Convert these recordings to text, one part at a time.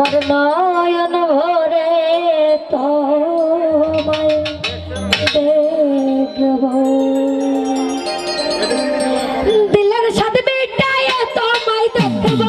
আমার নয়ন ভরে তোমায় দেখব। দিলের সাথে বেটায় তোমায় দেখব।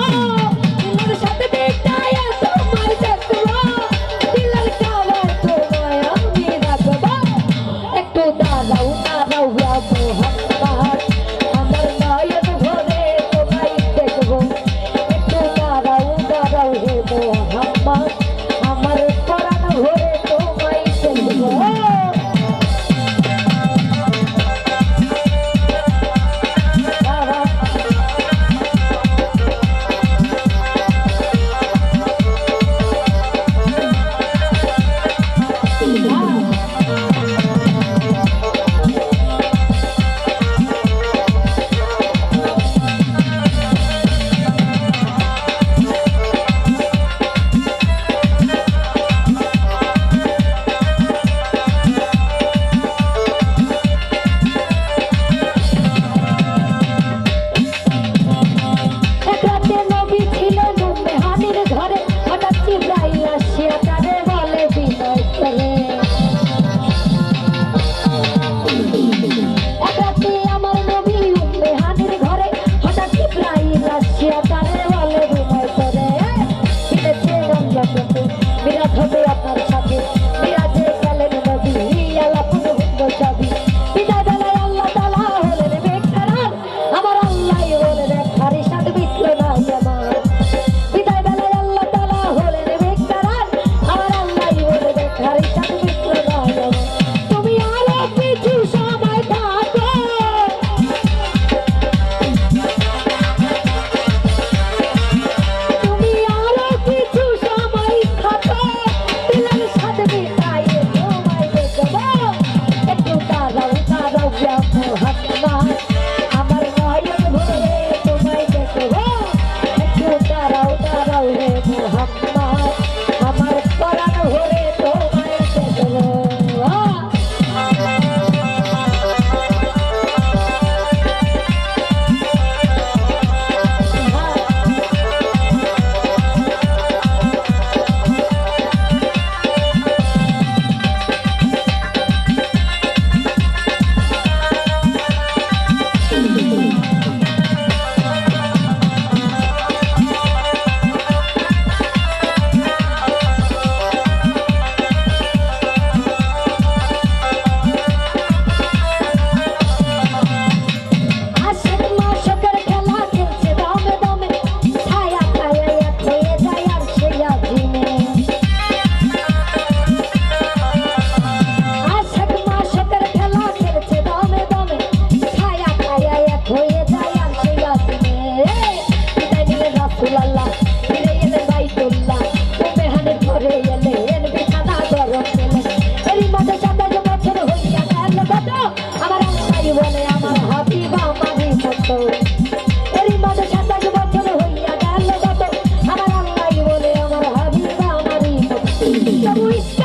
ดี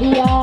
Iya.